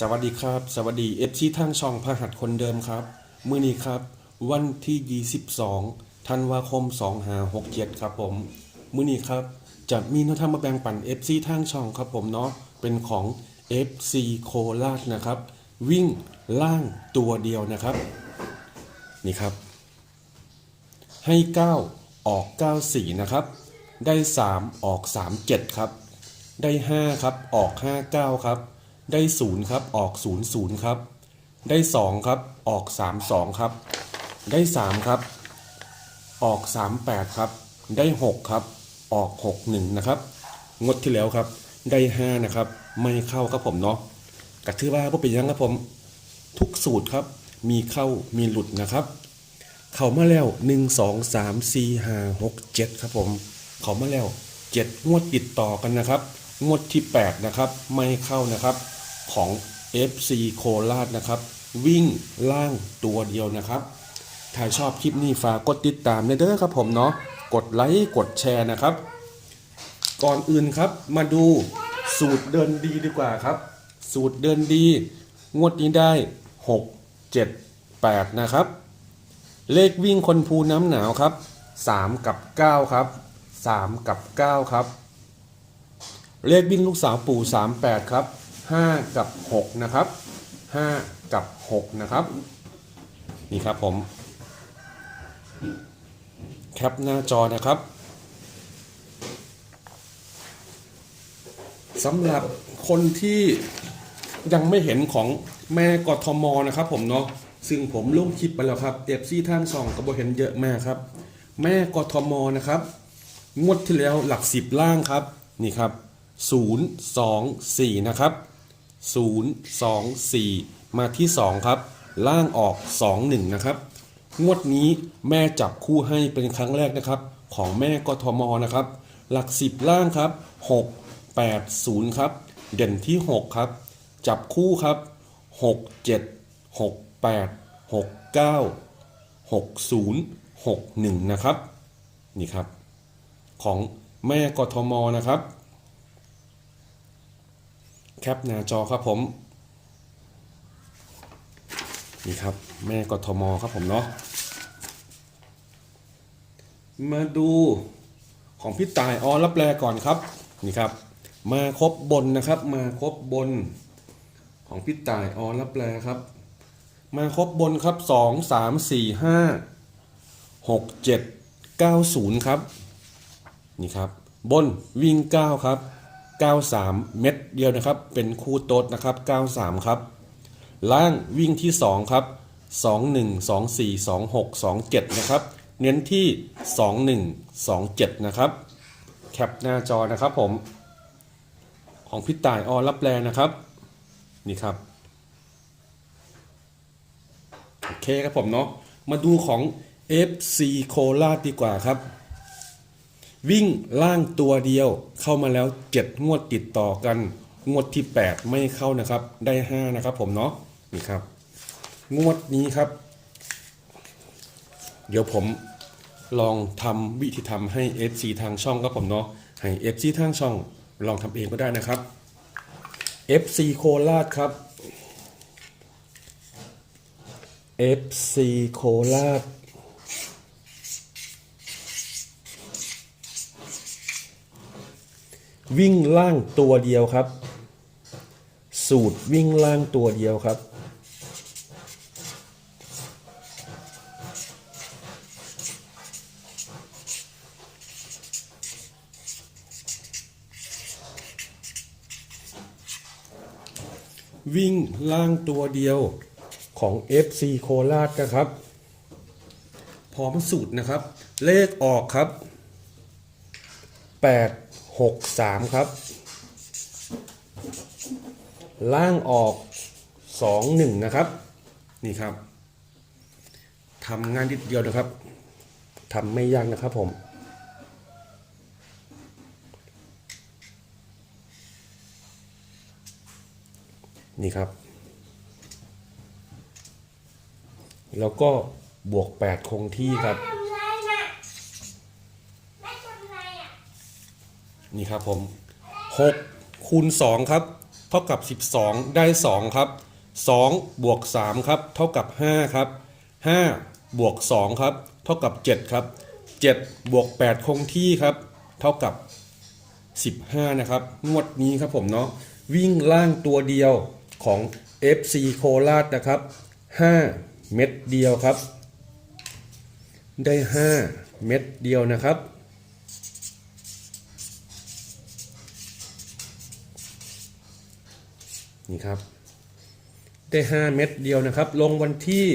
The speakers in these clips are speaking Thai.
สวัสดีครับ สวัสดีเอฟซีทางช่องพหัสคนเดิมครับ มื้อนี้ครับ วันที่ 22ธันวาคม 2567 ครับผม มื้อนี้ครับ จะมีนวทางมาแบ่งปัน FC ทางช่องครับผมเนาะเป็นของ FC โคราชนะครับ วิ่งล่างตัวเดียวนะครับ นี่ครับ ให้ 9 ออก 94 นะครับ ได้ 3 ออก 37 ครับ ได้ 5 ครับ ออก 59 ครับ ได้0ครับ ออก00ครับ ได้2ครับ ออก32ครับ ได้3ครับ ออก38ครับ ได้6ครับ ออก61นะครับ งดที่แล้วครับ ได้5นะครับ ไม่เข้าครับผมเนาะกะถือว่าบ่เป็นยังครับผม ทุกสูตรครับ มีเข้ามีหลุดนะครับ เข้ามาแล้ว1 2 3 4 5 6 7ครับผม เข้ามาแล้ว7งวดติดต่อกันนะครับ งวดที่8นะครับ ไม่เข้านะครับ ของ FC โคราชนะครับ วิ่งล่างตัวเดียวนะครับถ้าชอบคลิปนี้ฝากกดติดตามเด้อครับผมเนาะกดไลค์กดแชร์นะครับ ก่อนอื่นครับมาดูสูตรเดินดีดีกว่าครับ สูตรเดินดี งวดนี้ได้ 6 7 8 นะครับ เลขวิ่งคนภูน้ำหนาวครับ 3 กับ 9 ครับ 3 กับ 9 ครับ เลขวิ่งลูกสาวปู่ 38 ครับ 5 กับ 6 นะครับ 5 กับ 6 นะครับ นี่ครับผม แคปหน้าจอนะครับสำหรับคนที่ยังไม่เห็นของแม่กทมนะครับผมเนาะซึ่งผมลงคลิปไปแล้วครับเอฟซีท่านสองก็บอเห็นเยอะมากครับ แม่กทมนะครับ งวดที่แล้วหลักสิบล่างครับ นี่ครับ 0 2 4 นะครับ 0 2 4 มาที่ 2 ครับ ล่างออก 2 1 นะครับ งวดนี้แม่จับคู่ให้เป็นครั้งแรกนะครับ ของแม่กทมนะครับ หลักสิบล่างครับ 6 8 0 ครับ เด่นที่ 6 ครับ จับคู่ครับ 6 7 6 8 6 9 6 0 6 1 นะครับ นี่ครับ ของแม่กทมนะครับ แคปหน้าจอครับผมนี่ครับ แม่กทมครับผมเนาะมาดูของพี่ตายออรับแลก่อนครับนี่ครับ มาครบบนนะครับ มาครบบน ของพี่ตายออรับแลครับ มาครบบนครับสองสามสี่ห้าหกเจ็ดเก้าศูนย์ครับนี่ครับ บนวิ่ง9ครับ 93 เม็ดเดียวนะครับ เป็นคู่โต๊ดนะครับ 93 ครับ ล่างวิ่งที่ 2 ครับ 21 24 26 27 นะครับ เน้นที่ 21 27 นะครับ แคปหน้าจอนะครับผม ของพี่ต่ายออรับแลนะครับ นี่ครับ โอเคครับผมเนาะ มาดูของ FC โคราชดีกว่าครับ วิ่งล่างตัวเดียวเข้ามาแล้ว 7 งวดติดต่อกัน งวดที่ 8 ไม่เข้านะครับ ได้ 5 นะครับผมเนาะนี่ครับ งวดนี้ครับ เดี๋ยวผมลองทำวิธีทำให้ FC ทางช่องครับผมเนาะให้ FC ทางช่องลองทำเองก็ได้นะครับ FC โคราชครับ FC โคราช วิ่งล่างตัวเดียวครับ สูตรวิ่งล่างตัวเดียวครับ วิ่งล่างตัวเดียวของ FC โคราชนะครับ พร้อมสูตรนะครับ เลขออกครับ 8 6 3ครับ ล่างออก2 1นะครับ นี่ครับทำงานนิดเดียวนะครับทำไม่ยากนะครับผมนี่ครับ แล้วก็บวก 8 คงที่ครับ ทำไรน่ะแม่ทำไรอะ นี่ครับผมหกคูณสองครับเท่ากับ 12 ได้ 2 ครับ 2 บวก 3 ครับ เท่ากับ 5 ครับ 5 บวก 2 ครับ เท่ากับ 7 ครับ 7 บวก 8 คงที่ครับ เท่ากับ 15 นะครับงวดนี้ครับผมเนาะวิ่งล่างตัวเดียวของ FC โคราชนะครับ 5 เม็ดเดียวครับ ได้ 5 เม็ดเดียวนะครับ นี่ครับ ได้ 5 เม็ดเดียวนะครับ ลงวันที่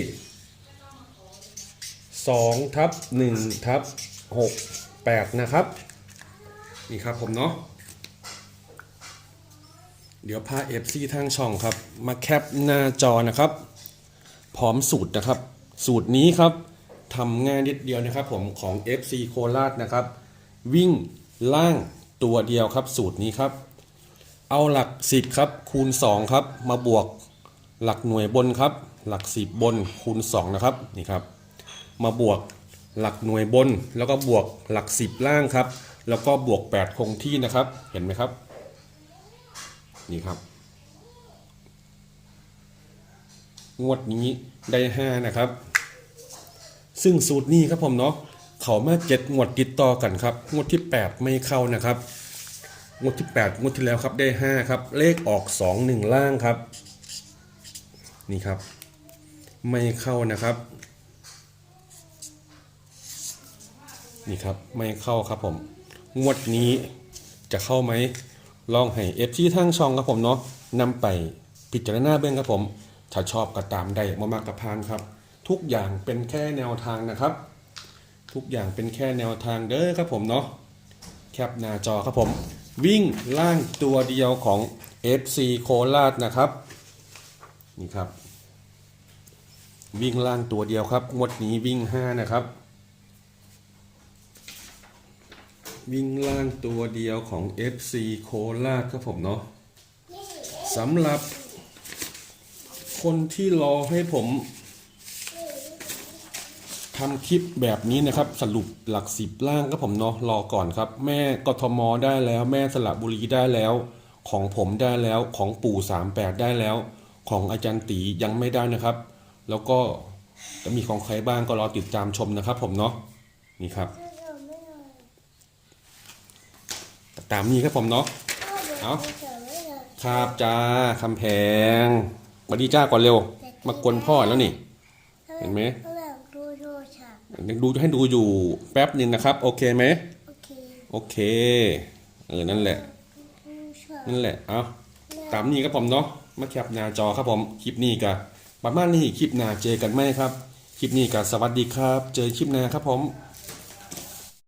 2ทับ1ทับ6 8 นะครับ นี่ครับผมเนาะเดี๋ยวพา FC ทางช่องครับ มาแคปหน้าจอนะครับ พร้อมสูตรนะครับ สูตรนี้ครับทำง่ายนิดเดียวนะครับผมของ FC โคราชนะครับ วิ่งล่างตัวเดียวครับสูตรนี้ครับ เอาหลัก 10 ครับ คูณ 2 ครับ มาบวกหลักหน่วยบนครับ หลัก 10 บนคูณ 2 นะครับนี่ครับ มาบวกหลักหน่วยบน แล้วก็บวกหลัก 10 ล่างครับ แล้วก็บวก 8 คงที่นะครับ เห็นไหมครับ นี่ครับ งวดนี้ได้ 5 นะครับ ซึ่งสูตรนี้ครับผมเนาะเขามาเจ็ดงวดติดต่อกันครับ งวดที่ 8 ไม่เข้านะครับ งวดที่ 8 งวดที่แล้วครับได้ 5 ครับ เลขออก 2 1 ล่างครับ นี่ครับ ไม่เข้านะครับ นี่ครับไม่เข้าครับผม งวดนี้จะเข้าไหมลองให้เอฟที่ทั้งช่องครับผมเนาะนำไปพิจารณาเบื้องครับผม ถ้าชอบก็ตามได้มามากกับพานครับ ทุกอย่างเป็นแค่แนวทางนะครับ ทุกอย่างเป็นแค่แนวทางเด้อครับผมเนาะแคปหน้าจอครับผม วิ่งล่างตัวเดียวของ FC โคราชนะครับนี่ครับ วิ่งล่างตัวเดียวครับงวดนี้วิ่ง5นะครับ วิ่งล่างตัวเดียวของ FC โคราชครับผมเนาะสำหรับคนที่รอให้ผม ทำคลิปแบบนี้นะครับสรุปหลักสิบล่างครับผมเนาะรอก่อนครับ แม่กทมได้แล้ว แม่สระบุรีได้แล้ว ของผมได้แล้วของปู่38ได้แล้ว ของอาจารย์ตียังไม่ได้นะครับ แล้วก็จะมีของใครบ้างก็รอติดตามชมนะครับ ผมเนาะนี่ครับ ตามนี้ครับผมเนาะเอาครับจ้าคำแพงมาดีจ้าก่อนเร็ว มากวนพ่อแล้วนี่ เห็นไหม ยังดูให้ดูอยู่แป๊บหนึ่งนะครับ โอเคไหมโอเคโอเคเออนั่นแหละดูโทรศัพท์นั่นแหละเอาตามนี้ครับผมเนาะมาแคปหน้าจอครับผมคลิปนี้กับประมาณนี้คลิปหน้าเจอกันไหมครับ คลิปนี้กับสวัสดีครับ เจอคลิปหน้าครับผม